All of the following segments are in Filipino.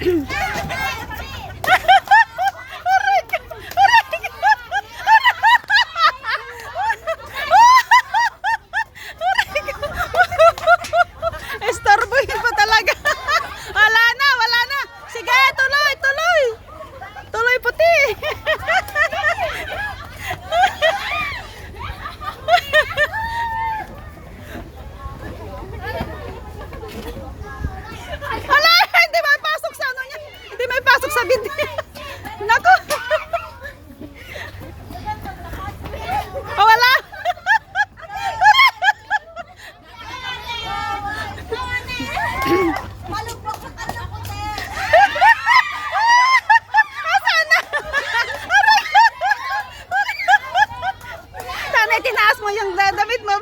Yeah. Tinaas mo yung damit mo.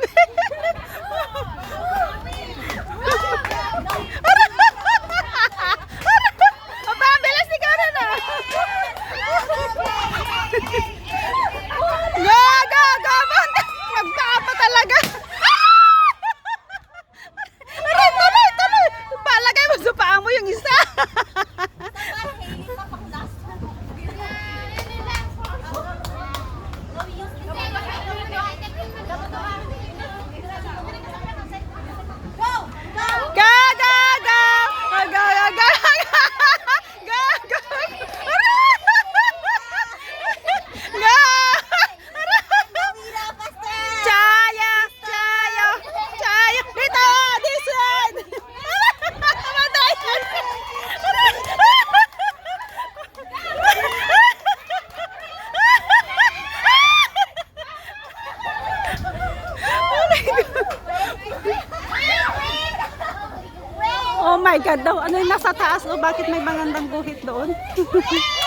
Aba, ang bilis my God daw. Ano yung nasa taas? Oh, bakit may magandang guhit doon?